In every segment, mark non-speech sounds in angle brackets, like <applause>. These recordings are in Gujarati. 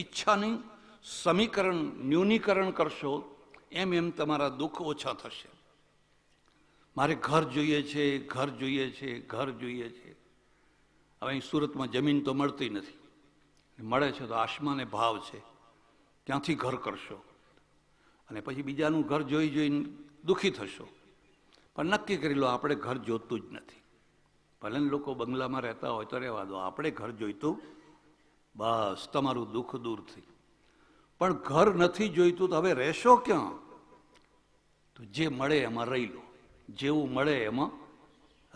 ઈચ્છાની સમીકરણ, ન્યૂનીકરણ કરશો, એમ એમ તમારા દુઃખ ઓછા થશે. મારે ઘર જોઈએ છે, ઘર જોઈએ છે, ઘર જોઈએ છે. હવે અહીં સુરતમાં જમીન તો મળતી નથી. મળે છે તો આસમાને ભાવ છે. ત્યાંથી ઘર કરશો. અને પછી બીજાનું ઘર જોઈ જોઈને દુઃખી થશો. પણ નક્કી કરી લો, આપણે ઘર જોતું જ નથી. ભલે લોકો બંગલામાં રહેતા હોય તો રહેવા દો. આપણે ઘર જોઈતું બસ, તમારું દુઃખ દૂર થઈ પણ ઘર નથી જોઈતું તો હવે રહેશો ક્યાં? તો જે મળે એમાં રહી લો. જેવું મળે એમાં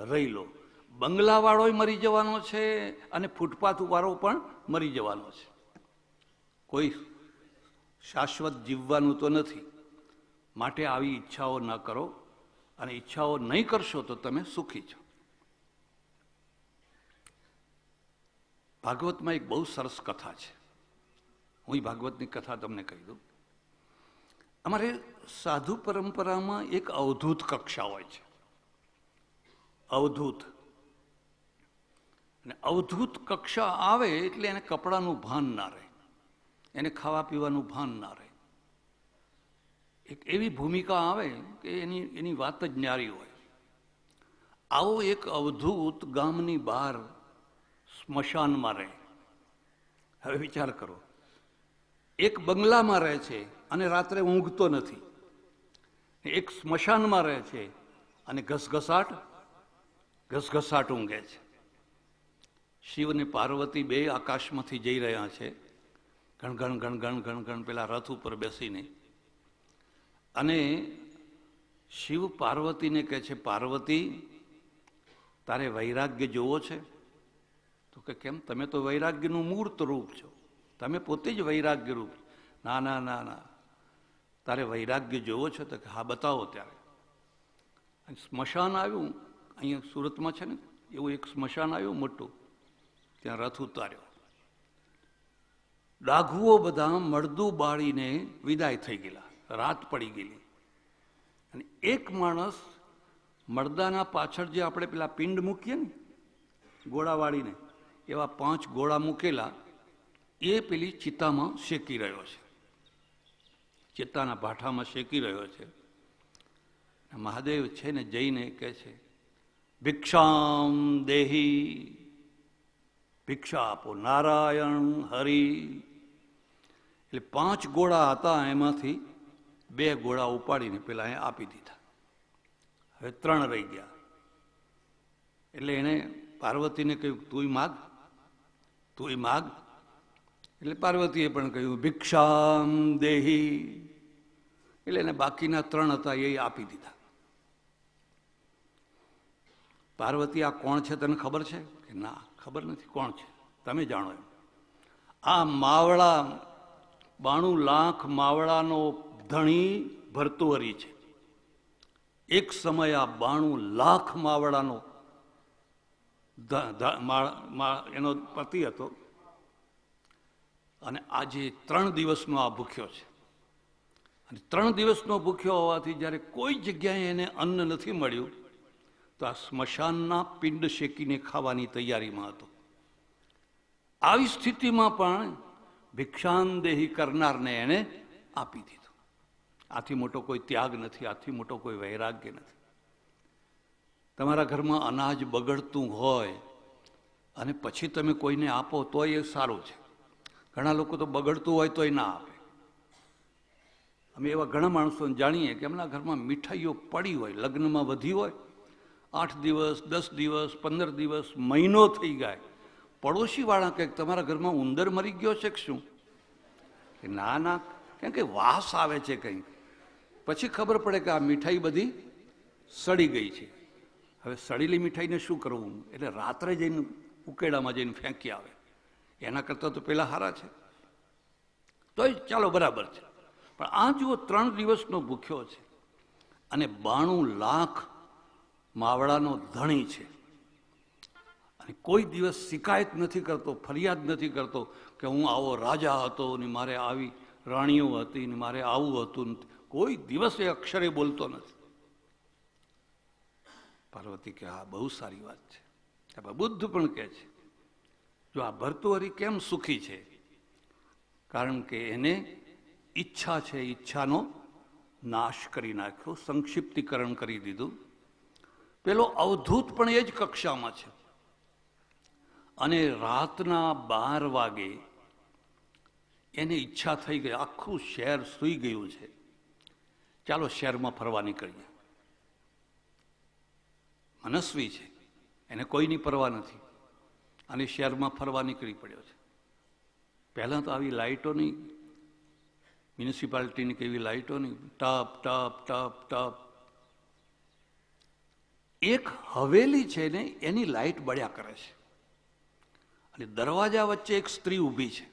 રહી લો. બંગલાવાળો મરી જવાનો છે અને ફૂટપાથ વાળો પણ મરી જવાનો છે. કોઈ શાશ્વત જીવવાનું તો નથી. માટે આવી ઈચ્છાઓ ન કરો અને ઈચ્છાઓ નહીં કરશો તો તમે સુખી છો. ભાગવતમાં એક બહુ સરસ કથા છે. હું એ ભાગવતની કથા તમને કહી દઉં. અમારે સાધુ પરંપરામાં એક અવધૂત કક્ષા હોય છે. અવધૂત. અને અવધૂત કક્ષા આવે એટલે એને કપડાનું ભાન ના રહે. એને ખાવા પીવાનું ભાન ના રહે. એક એવી ભૂમિકા આવે કે એની એની વાત જ ન્યારી હોય. આવો એક અવધૂત ગામની બહાર સ્મશાનમાં રહે. હવે વિચાર કરો. એક બંગલામાં રહે છે અને રાત્રે ઊંઘતો નથી. એક સ્મશાનમાં રહે છે અને ઘસઘસાટ ઘસઘસાટ ઊંઘે છે. શિવ અને પાર્વતી બે આકાશમાંથી જઈ રહ્યા છે. ગણ ઘણ ઘણ ગણ ગણ ગણ પેલા રથ ઉપર બેસીને. અને શિવ પાર્વતીને કહે છે, પાર્વતી, તારે વૈરાગ્ય જોવો છે? તો કે કેમ? તમે તો વૈરાગ્યનું મૂર્ત રૂપ છો. તમે પોતે જ વૈરાગ્ય રૂપ ના ના ના ના. તારે વૈરાગ્ય જોવો છો તો કે હા, બતાવો ત્યારે. સ્મશાન આવ્યું. અહીંયા સુરતમાં છે ને, એવું એક સ્મશાન આવ્યું મોટું. ત્યાં રથ ઉતાર્યો. ડાઘુઓ બધા મળદું બાળીને વિદાય થઈ ગયેલા. રાત પડી ગયેલી. અને એક માણસ મળદાના પાછળ જે આપણે પેલા પિંડ મૂકીએ ને ગોળા વાળીને એવા પાંચ ગોળા મૂકેલા, એ પેલી ચિત્તામાં શેકી રહ્યો છે. ચિત્તાના ભાઠામાં શેકી રહ્યો છે. મહાદેવ છે ને જઈને કહે છે, ભિક્ષામ દેહી, ભિક્ષા આપો નારાયણ હરિ. એટલે પાંચ ગોળા હતા એમાંથી બે ગોળા ઉપાડીને પેલા એ આપી દીધા. હવે ત્રણ રહી ગયા. એટલે એને પાર્વતીને કહ્યું, તુંય માગ. તુંય માગ. એટલે પાર્વતીએ પણ કહ્યું, ભિક્ષામ દેહી. એટલે એને બાકીના ત્રણ હતા, એ આપી દીધા. પાર્વતી, આ કોણ છે તને ખબર છે? કે, ના, ખબર નથી. કોણ છે? તમે જાણો એમ. આ માવળા, બાણું લાખ માવળાનો ધણી ભરતુહરી છે. એક સમય આ બાણું લાખ માવળાનો એનો પતિ હતો. અને આજે ત્રણ દિવસનો આ ભૂખ્યો છે. અને ત્રણ દિવસનો ભૂખ્યો હોવાથી જ્યારે કોઈ જગ્યાએ એને અન્ન નથી મળ્યું, તો આ સ્મશાનના પિંડ શેકીને ખાવાની તૈયારીમાં હતો. આવી સ્થિતિમાં પણ ભિક્ષાનદેહી કરનારને એણે આપી દીધું. આથી મોટો કોઈ ત્યાગ નથી, આથી મોટો કોઈ વૈરાગ્ય નથી. તમારા ઘરમાં અનાજ બગડતું હોય અને પછી તમે કોઈને આપો તો એ સારું છે. ઘણા લોકો તો બગડતું હોય તોય ના આપે. અમે એવા ઘણા માણસોને જાણીએ કે એમના ઘરમાં મીઠાઈઓ પડી હોય, લગ્નમાં વધી હોય, આઠ દિવસ, દસ દિવસ, પંદર દિવસ, મહિનો થઈ ગયા પડોશીવાળા કંઈક તમારા ઘરમાં ઉંદર મરી ગયો છે કે શું? કે ના ના. કેમ કે વાસ આવે છે કંઈક. પછી ખબર પડે કે આ મીઠાઈ બધી સડી ગઈ છે. હવે સળેલી મીઠાઈને શું કરવું? એટલે રાત્રે જઈને ઉકેડામાં જઈને ફેંકી આવે. એના કરતાં તો પહેલાં હારા છે. તોય ચાલો બરાબર છે. પણ આ જુઓ, ત્રણ દિવસનો ભૂખ્યો છે. અને બાણું લાખ માવડાનો ધણી છે. અને કોઈ દિવસ શિકાયત નથી કરતો, ફરિયાદ નથી કરતો કે હું આવો રાજા હતો ને મારે આવી રાણીઓ હતી ને મારે આવું હતું. કોઈ દિવસ એ અક્ષરે બોલતો નથી. પાર્વતી કે હા બહુ સારી વાત છે. બુદ્ધ પણ કહે છે, જો આ ભરતુહરી કેમ સુખી છે? કારણ કે એને ઈચ્છા છે, ઈચ્છાનો નાશ કરી નાખ્યો, સંક્ષિપ્તીકરણ કરી દીધું. પેલો અવધૂત પણ એ જ કક્ષામાં છે. અને રાતના બાર વાગે એને ઈચ્છા થઈ ગઈ, આખું શહેર સૂઈ ગયું છે. ચાલો શહેરમાં ફરવા નીકળીએ. મનસ્વી છે. એને કોઈની પરવા નથી. અને શહેરમાં ફરવા નીકળી પડ્યો છે. પહેલાં તો આવી લાઇટોની મ્યુનિસિપાલિટીની કેવી લાઇટો નહીં. ટપ ટપ ટપ ટપ. એક હવેલી છે ને, એની લાઇટ બળ્યા કરે છે. અને દરવાજા વચ્ચે એક સ્ત્રી ઊભી છે.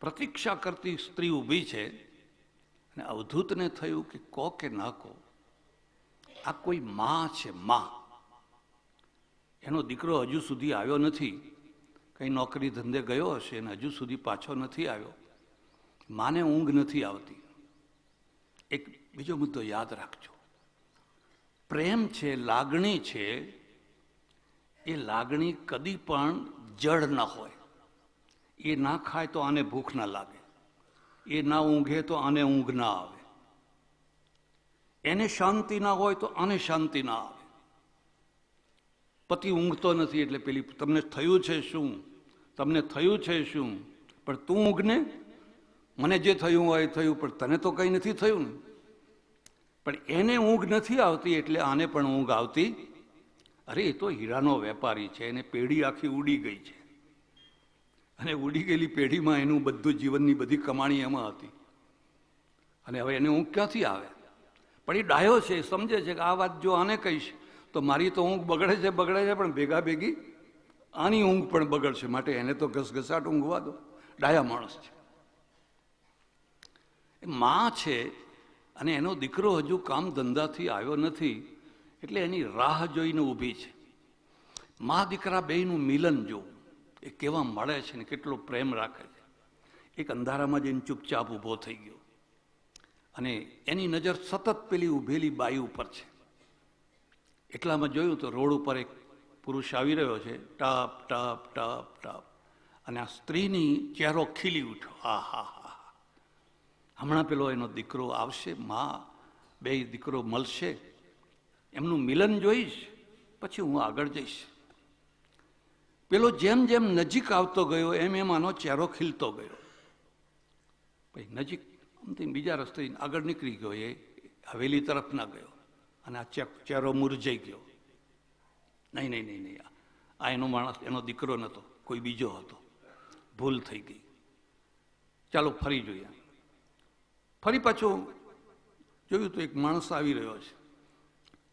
પ્રતીક્ષા કરતી સ્ત્રી ઊભી છે. અને અવધૂતને થયું કે કો કે ના કહો આ કોઈ માં છે, માં. એનો દીકરો હજુ સુધી આવ્યો નથી. કંઈ નોકરી ધંધે ગયો હશે અને હજુ સુધી પાછો નથી આવ્યો. માને ઊંઘ નથી આવતી. એક બીજો મુદ્દો યાદ રાખજો. પ્રેમ છે, લાગણી છે, એ લાગણી કદી પણ જડ ન હોય. એ ના ખાય તો આને ભૂખ ના લાગે. એ ના ઊંઘે તો આને ઊંઘ ના આવે. એને શાંતિ ના હોય તો આને શાંતિ ના આવે. પતિ ઊંઘતો નથી એટલે પેલી, તમને થયું છે શું? તમને થયું છે શું? પણ તું ઊંઘને? મને જે થયું હોય થયું, પણ તને તો કંઈ નથી થયું ને? પણ એને ઊંઘ નથી આવતી એટલે આને પણ ઊંઘ આવતી અરે, એ તો હીરાનો વેપારી છે, એને પેઢી આખી ઉડી ગઈ છે. અને ઉડી ગયેલી પેઢીમાં એનું બધું જીવનની બધી કમાણી એમાં હતી. અને હવે એને ઊંઘ ક્યાંથી આવે? પણ એ ડાયો છે, એ સમજે છે કે આ વાત જો આને કહીશ, તો મારી તો ઊંઘ બગડે છે બગડે છે, પણ ભેગા ભેગી આની ઊંઘ પણ બગડશે. માટે એને તો ઘસઘસાટ ઊંઘવા દો. ડાયા માણસ છે. એ માં છે અને એનો દીકરો હજુ કામ ધંધાથી આવ્યો નથી, એટલે એની રાહ જોઈને ઊભી છે. મા દીકરા બેયનું મિલન જોવું, એ કેવા મળે છે ને કેટલો પ્રેમ રાખે છે. એક અંધારામાં જઈને ચૂપચાપ ઊભો થઈ ગયો. અને એની નજર સતત પેલી ઊભેલી બાઈ ઉપર છે. એટલામાં જોયું તો રોડ ઉપર એક પુરુષ આવી રહ્યો છે, ટપ ટપ ટપ ટપ. અને આ સ્ત્રીની ચહેરો ખીલી ઉઠ્યો. આ, હા હા હમણાં પેલો એનો દીકરો આવશે, માં, બે દીકરો મળશે. એમનું મિલન જોઈશ, પછી હું આગળ જઈશ. પેલો જેમ જેમ નજીક આવતો ગયો, એમ એમ આનો ચહેરો ખીલતો ગયો. પછી નજીક આમથી બીજા રસ્તે આગળ નીકળી ગયો એ હવેલી તરફ ના ગયો. અને આ ચહેરો મુરઝાઈ ગયો. નહીં નહીં નહીં નહીં. આ એનો માણસ, એનો દીકરો નહોતો કોઈ બીજો હતો. ભૂલ થઈ ગઈ. ચાલો ફરી જોઈએ. ફરી પાછું જોયું તો એક માણસ આવી રહ્યો છે.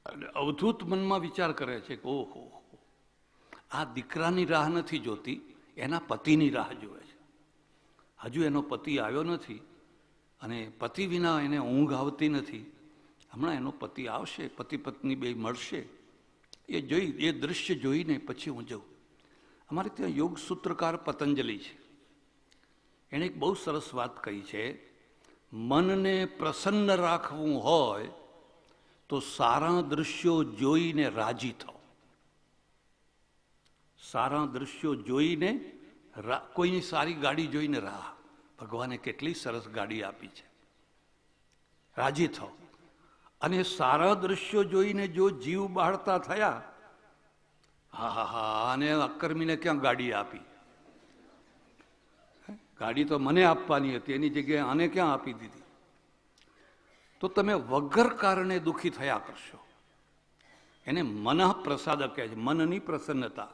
અને અવધૂત મનમાં વિચાર કરે છે કે, ઓહો, આ દીકરાની રાહ નથી જોતી, એના પતિની રાહ જોવે છે. હજુ એનો પતિ આવ્યો નથી અને પતિ વિના એને ઊંઘ આવતી નથી. હમણાં એનો પતિ આવશે, પતિ પત્ની બે મળશે. એ જોઈ, એ દૃશ્ય જોઈને પછી હું જઉં. અમારે ત્યાં યોગ સૂત્રકાર પતંજલિ છે. એણે એક બહુ સરસ વાત કહી છે, મનને પ્રસન્ન રાખવું હોય તો સારા દૃશ્યો જોઈને રાજી થાઓ. સારા દૃશ્યો જોઈને કોઈની સારી ગાડી જોઈને રાહ. ભગવાને કેટલી સરસ ગાડી આપી છે. રાજી થાઓ. અને સારા દૃશ્યો જોઈને જો જીવ બાળતા થયા, હા હા હા, અને અક્કર્મીને ક્યાં ગાડી આપી? ગાડી તો મને આપવાની હતી, એની જગ્યાએ આને ક્યાં આપી દીધી? તો તમે વગર કારણે દુઃખી થયા કરશો. એને મન પ્રસાદ કહે છે, મનની પ્રસન્નતા.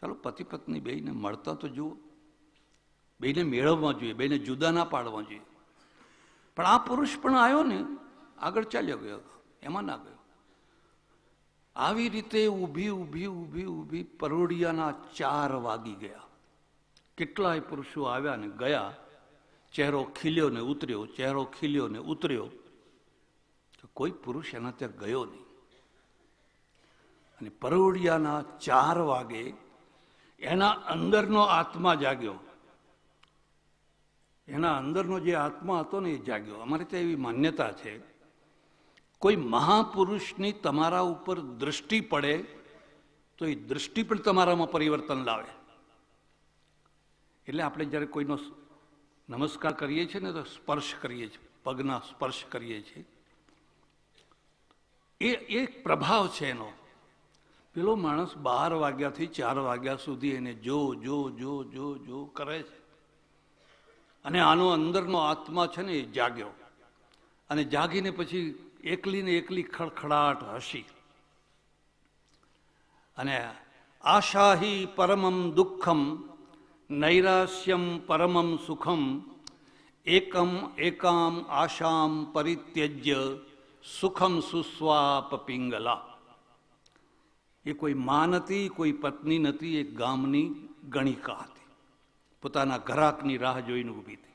ચાલો પતિ પત્ની બેને મળતા તો જુઓ. બેને મેળવવા જોઈએ, બેને જુદા ના પાડવા જોઈએ. પણ આ પુરુષ પણ આવ્યો ને, આગળ ચાલ્યો ગયો, એમાં ના ગયો. આવી રીતે ઊભી ઊભી ઊભી ઊભી પરોડિયાના ચાર વાગી ગયા. કેટલાય પુરુષો આવ્યા ને ગયા, ચહેરો ખીલ્યો ને ઉતર્યો, ચહેરો ખીલ્યો ને ઉતર્યો. તો કોઈ પુરુષ એના ત્યાં ગયો નહીં. અને પરોડિયાના ચાર વાગે એના અંદરનો આત્મા જાગ્યો. એના અંદરનો જે આત્મા હતો ને એ જાગ્યો. અમારે ત્યાં એવી માન્યતા છે. કોઈ મહાપુરુષની તમારા ઉપર દૃષ્ટિ પડે, તો એ દૃષ્ટિ પણ તમારામાં પરિવર્તન લાવે. એટલે આપણે જ્યારે કોઈનો નમસ્કાર કરીએ છીએ ને તો સ્પર્શ કરીએ છીએ, પગના સ્પર્શ કરીએ છીએ. એ એક પ્રભાવ છે એનો. પેલો માણસ બાર વાગ્યાથી ચાર વાગ્યા સુધી એને જો જો જો જો જો કરે છે. અને આનો અંદરનો આત્મા છે ને એ જાગ્યો. અને જાગીને પછી એકલી ને એકલી ખડખડાટ હસી. અને આશાહી પરમમ દુઃખમ, નૈરાશ્યમ પરમમ સુખમ, એકમ એકામ આશામ પરિત્યજ્ય, સુખમ સુસ્વાપ પિંગલા. એ કોઈ મા નથી, કોઈ પત્ની નથી એક ગામની ગણિકા હતી. પોતાના ગ્રાહકની રાહ જોઈને ઊભી હતી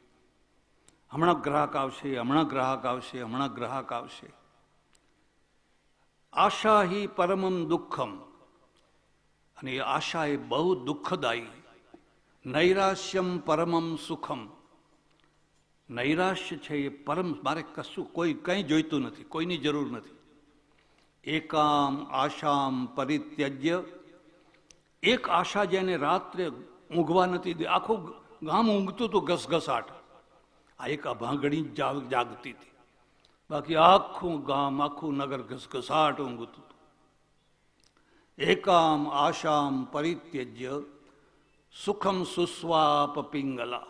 હમણાં ગ્રાહક આવશે, હમણાં ગ્રાહક આવશે, હમણાં ગ્રાહક આવશે. આશા હિ પરમમ દુઃખમ. અને આશા એ બહુ દુઃખદાયી. નૈરાશ્યમ પરમમ સુખમ. નૈરાશ્ય છે એ પરમ, મારે કશું કોઈ કંઈ જોઈતું નથી, કોઈની જરૂર નથી. એકામ આશામ પરિત્યજ્ય. એક આશા જેને રાત્રે ઊંઘવા નથી દે. આખું ગામ ઊંઘતું હતું ઘસઘસાટ. આ એક અભાંગણી જાગ જાગતી હતી. બાકી આખું ગામ, આખું નગર ઘસઘસાટ ઊંઘતું એકામ આશામ પરિત્યજ્ય, સુખમ સુસ્વાપ પિંગલા.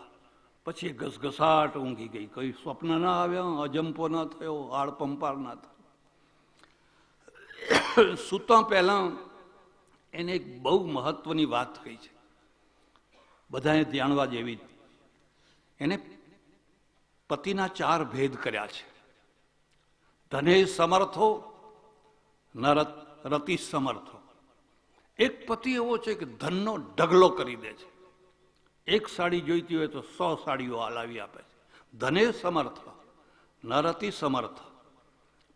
પછી ઘસઘસાટ ઊંઘી ગઈ. કઈ સ્વપ્ન ના આવ્યા, અજંપો ના થયો આડપંપાર ના થયો. સૂતા પહેલા એને એક બહુ મહત્વની વાત કહી છે. બધાએ જાણવા જેવી એને પતિના ચાર ભેદ કર્યા છે. ધને સમર્થો ન રતિ સમર્થો. એક પતિ એવો છે કે ધનનો ઢગલો કરી દે છે. એક સાડી જોઈતી હોય તો સો સાડીઓ હલાવી આપે છે. ધને સમર્થ ન રતિ સમર્થ.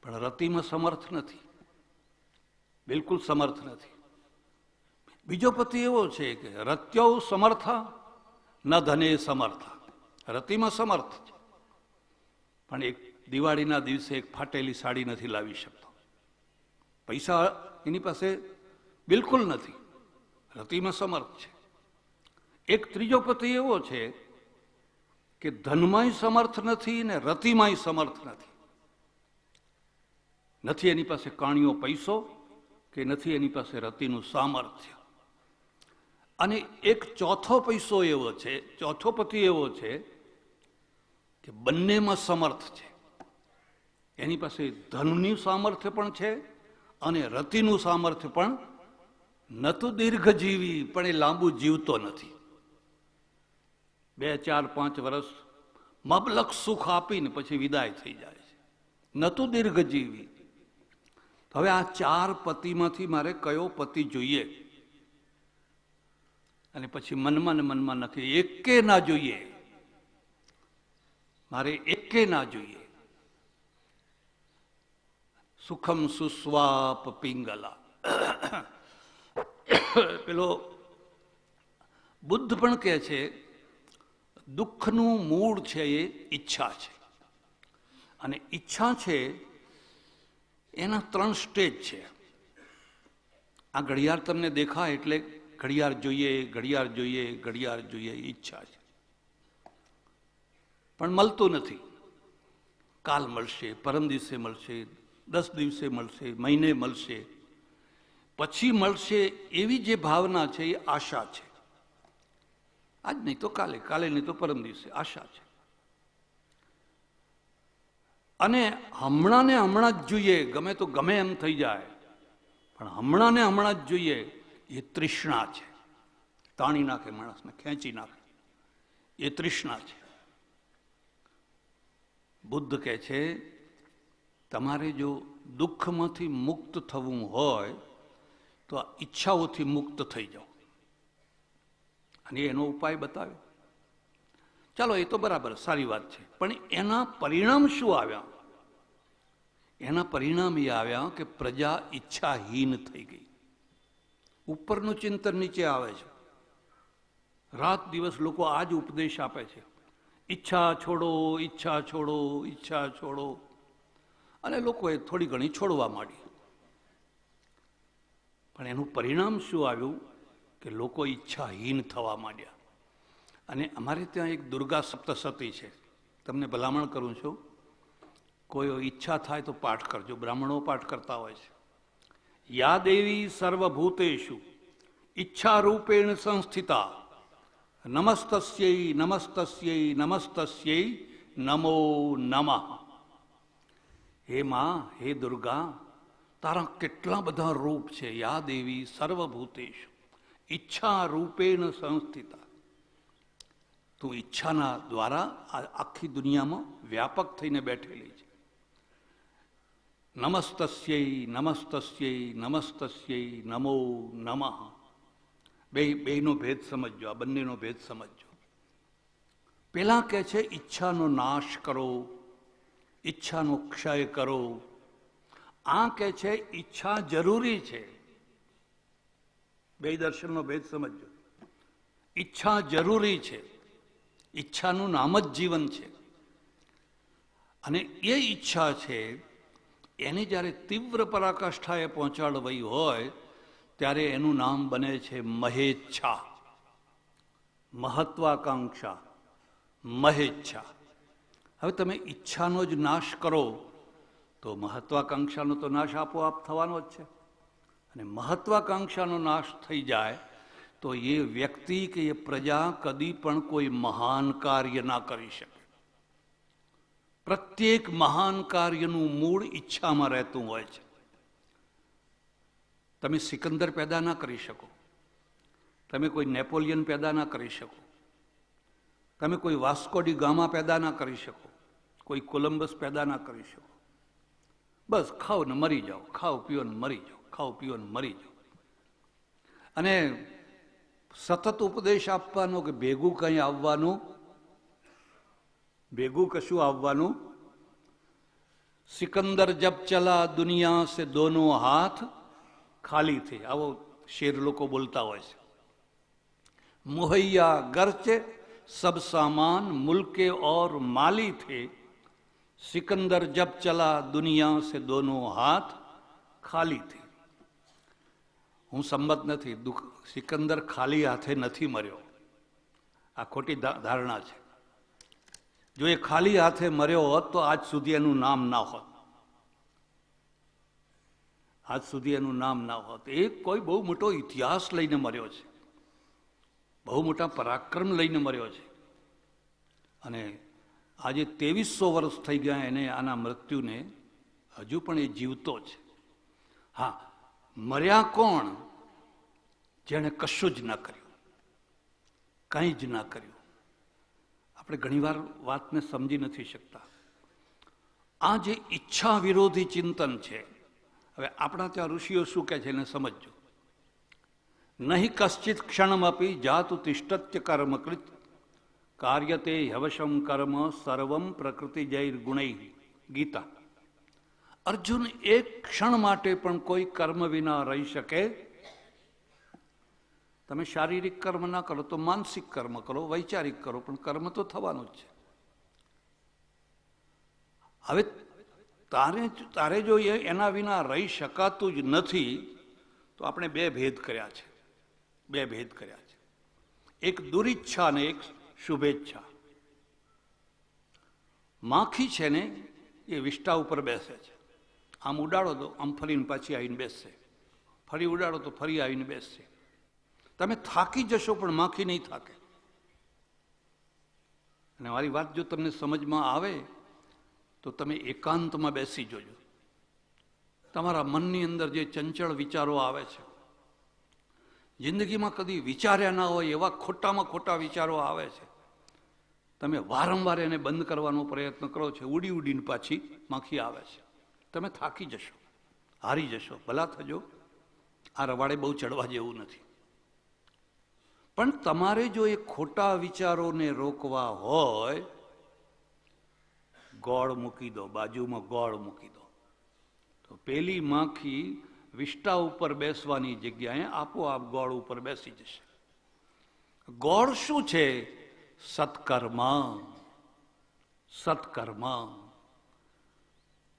પણ રતિમાં સમર્થ નથી. બિલકુલ સમર્થ નથી. બીજો પતિ એવો છે કે રત્યૌ સમર્થ, ન ધને સમર્થ. રતિમાં સમર્થ છે. પણ એક દિવાળીના દિવસે એક ફાટેલી સાડી નથી લાવી શકતો. પૈસા એની પાસે બિલકુલ નથી. રતિમાં સમર્થ છે. એક ત્રીજો પતિ એવો છે કે ધનમાંય સમર્થ નથી ને રતિમાંય સમર્થ નથી. નથી એની પાસે કાણીઓ પૈસો કે નથી એની પાસે રતિનું સામર્થ્ય. અને એક ચોથો પૈસો એવો છે, ચોથો પતિ એવો છે કે બંનેમાં સમર્થ છે. એની પાસે ધનનું સામર્થ્ય પણ છે અને રતિનું સામર્થ્ય પણ ન તો દીર્ઘજીવી, પણ એ લાંબુ જીવતો નથી. બે, ચાર, પાંચ વર્ષ મબલક સુખ આપીને પછી વિદાય થઈ જાય છે. ન તો દીર્ઘજીવી. હવે આ ચાર પતિમાંથી મારે કયો પતિ જોઈએ? અને પછી મનમાં ને મનમાં નથી એકે ના જોઈએ. મારે એકે ના જોઈએ. સુખમ સુસ્વાપ પિંગલા. <coughs> પેલો બુદ્ધ પણ કહે છે, દુઃખનું મૂળ છે એ ઈચ્છા છે. અને ઈચ્છા છે એના ત્રણ સ્ટેજ છે. આ ઘડિયાળ તમને દેખાય એટલે ઘડિયાળ જોઈએ ઘડિયાળ જોઈએ ઘડિયાળ જોઈએ, ઈચ્છા છે. પણ મળતું નથી. કાલ મળશે, પરમ દિવસે મળશે, દસ દિવસે મળશે, મહિને મળશે. પછી મળશે એવી જે ભાવના છે, એ આશા છે. આજ નહીં તો કાલે કાલે નહીં તો પરમ દિવસે, આશા છે. અને હમણાં ને હમણાં જ જોઈએ, ગમે તો ગમે એમ થઈ જાય. પણ હમણાં ને હમણાં જ જોઈએ એ તૃષ્ણા છે. તાણી નાખે માણસને, ખેંચી નાખે. એ તૃષ્ણા છે. બુદ્ધ કહે છે, તમારે જો દુઃખમાંથી મુક્ત થવું હોય, તો આ ઈચ્છાઓથી મુક્ત થઈ જાઓ. અને એનો ઉપાય બતાવ્યો ચાલો, એ તો બરાબર, સારી વાત છે. પણ એના પરિણામ શું આવ્યા? એના પરિણામ એ આવ્યા કે પ્રજા ઈચ્છાહીન થઈ ગઈ. ઉપરનું ચિંતન નીચે આવે છે. રાત દિવસ લોકો આ જ ઉપદેશ આપે છે. ઈચ્છા છોડો ઈચ્છા છોડો ઈચ્છા છોડો. અને લોકોએ થોડી ઘણી છોડવા માંડી. પણ એનું પરિણામ શું આવ્યું? કે લોકો ઈચ્છાહીન થવા માંડ્યા. અને અમારે ત્યાં એક દુર્ગા સપ્તસતી છે. તમને ભલામણ કરું છું. કોઈ ઈચ્છા થાય તો પાઠ કરજો. બ્રાહ્મણો પાઠ કરતા હોય છે. યા દેવી સર્વભૂતેષુ ઈચ્છા રૂપેણ સંસ્થિતા નમસ્તસ્યૈ નમસ્તસ્યૈ નમસ્તસ્યૈ નમો નમઃ હે માં હે દુર્ગા તારા કેટલા બધા રૂપ છે યા દેવી સર્વભૂતેશુ ઈચ્છા રૂપેણ સંસ્થિતા. તું ઈચ્છાના દ્વારા આખી દુનિયામાં વ્યાપક થઈને બેઠેલી છે. નમસ્તસ્યૈ નમસ્તસ્યય નમસ્તસ્યય નમો નમઃ બે બેનો ભેદ સમજજો આ બંનેનો ભેદ સમજજો પેલા કહે છે ઈચ્છાનો નાશ કરો ઈચ્છાનો ક્ષય કરો આ કે છે ઈચ્છા જરૂરી છે બે દર્શનનો ભેદ સમજજો ઈચ્છા જરૂરી છે ઈચ્છાનું નામ જ જીવન છે અને એ ઈચ્છા છે એને જ્યારે તીવ્ર પરાકાષ્ઠાએ પહોંચાડવી હોય, ત્યારે એનું નામ બને છે મહેચ્છા. મહત્વાકાંક્ષા. મહેચ્છા. હવે તમે ઈચ્છાનો જ નાશ કરો, તો મહત્વાકાંક્ષાનો તો નાશ આપોઆપ થવાનો જ છે. અને મહત્વાકાંક્ષાનો નાશ થઈ જાય, તો એ વ્યક્તિ કે એ પ્રજા કદી પણ કોઈ મહાન કાર્ય ના કરી શકે. પ્રત્યેક મહાન કાર્યનું મૂળ ઈચ્છામાં રહેતું હોય છે. તમે સિકંદર પેદા ના કરી શકો. તમે કોઈ નેપોલિયન પેદા ના કરી શકો. તમે કોઈ વાસ્કોડી ગામા પેદા ના કરી શકો. કોઈ કોલંબસ પેદા ના કરી શકો. બસ ખાઓ ને મરી જાઓ. ખાઓ, પીઓ ને મરી જાઓ. ખાઓ, પીઓ ને મરી જાઓ. અને સતત ઉપદેશ આપવાનો કે ભેગું કંઈ આવવાનું ભેગું કશું આવવાનું? સિકંદર જબ ચલા દુનિયા સે દોનો હાથ ખાલી થઈ આવો શેર લોકો બોલતા હોય છે. મુહૈયા ગરચે સબ સામાન મુલ્કે ઓર માલી થે સિકંદર જબ ચલા દુનિયા સે દોનો હાથ ખાલી થઈ હું સંમત નથી. દુઃખ સિકંદર ખાલી હાથે નથી મર્યો. આ ખોટી ધારણા છે. જો એ ખાલી હાથે મર્યો હોત તો આજ સુધી એનું નામ ના હોત. આજ સુધી એનું નામ ના હોત. એ કોઈ બહુ મોટો ઇતિહાસ લઈને મર્યો છે. બહુ મોટા પરાક્રમ લઈને મર્યો છે. અને આજે ત્રેવીસો વર્ષ થઈ ગયા એને આના મૃત્યુને હજુ પણ એ જીવતો છે. હા, મર્યા કોણ? જેણે કશું જ ના કર્યું. કંઈ જ ના કર્યું. આપણે ઘણીવાર વાતને સમજી નથી શકતા. આ જે ઈચ્છા વિરોધી ચિંતન છે, હવે આપણા ત્યાં ઋષિઓ શું કહે છે એને સમજજો. નહીં કશ્ચિત ક્ષણમપી જાતુ તિષ્ઠત્ય કર્મકૃત કાર્યતે હવશમ કર્મ સર્વમ પ્રકૃતિ જૈર ગુણૈ ગીતા. અર્જુન એક ક્ષણ માટે પણ કોઈ કર્મ વિના રહી શકે તમે શારીરિક કર્મ ના કરો તો માનસિક કર્મ કરો, વૈચારિક કરો, પણ કર્મ તો થવાનું જ છે. હવે તારે તારે જો એના વિના રહી શકાતું જ નથી, તો આપણે બે ભેદ કર્યા છે. બે ભેદ કર્યા છે. એક દુરિચ્છા અને એક શુભેચ્છા. માખી છે ને, એ વિષ્ટા ઉપર બેસે છે. આમ ઉડાડો તો આમ ફરીને પાછી આવીને બેસશે. ફરી ઉડાડો તો ફરી આવીને બેસશે. તમે થાકી જશો, પણ માખી નહીં થાકે. અને મારી વાત જો તમને સમજમાં આવે, તો તમે એકાંતમાં બેસી જોજો. તમારા મનની અંદર જે ચંચળ વિચારો આવે છે, જિંદગીમાં કદી વિચાર્યા ના હોય એવા ખોટામાં ખોટા વિચારો આવે છે. તમે વારંવાર એને બંધ કરવાનો પ્રયત્ન કરો છો, ઉડી ઉડીને પાછી માખી આવે છે. તમે થાકી જશો, હારી જશો, ભલા થજો. આ રવાડે બહુ ચડવા જેવું નથી. પણ તમારે જો એ ખોટા વિચારોને રોકવા હોય, ગોળ મૂકી દો, બાજુમાં ગોળ મૂકી દો. તો પેલી માખી વિષ્ટા ઉપર બેસવાની જગ્યાએ આપોઆપ ગોળ ઉપર બેસી જશે. ગોળ શું છે? સત્કર્મ. સત્કર્મ.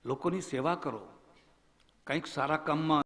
લોકોની સેવા કરો. કંઈક સારા કામમાં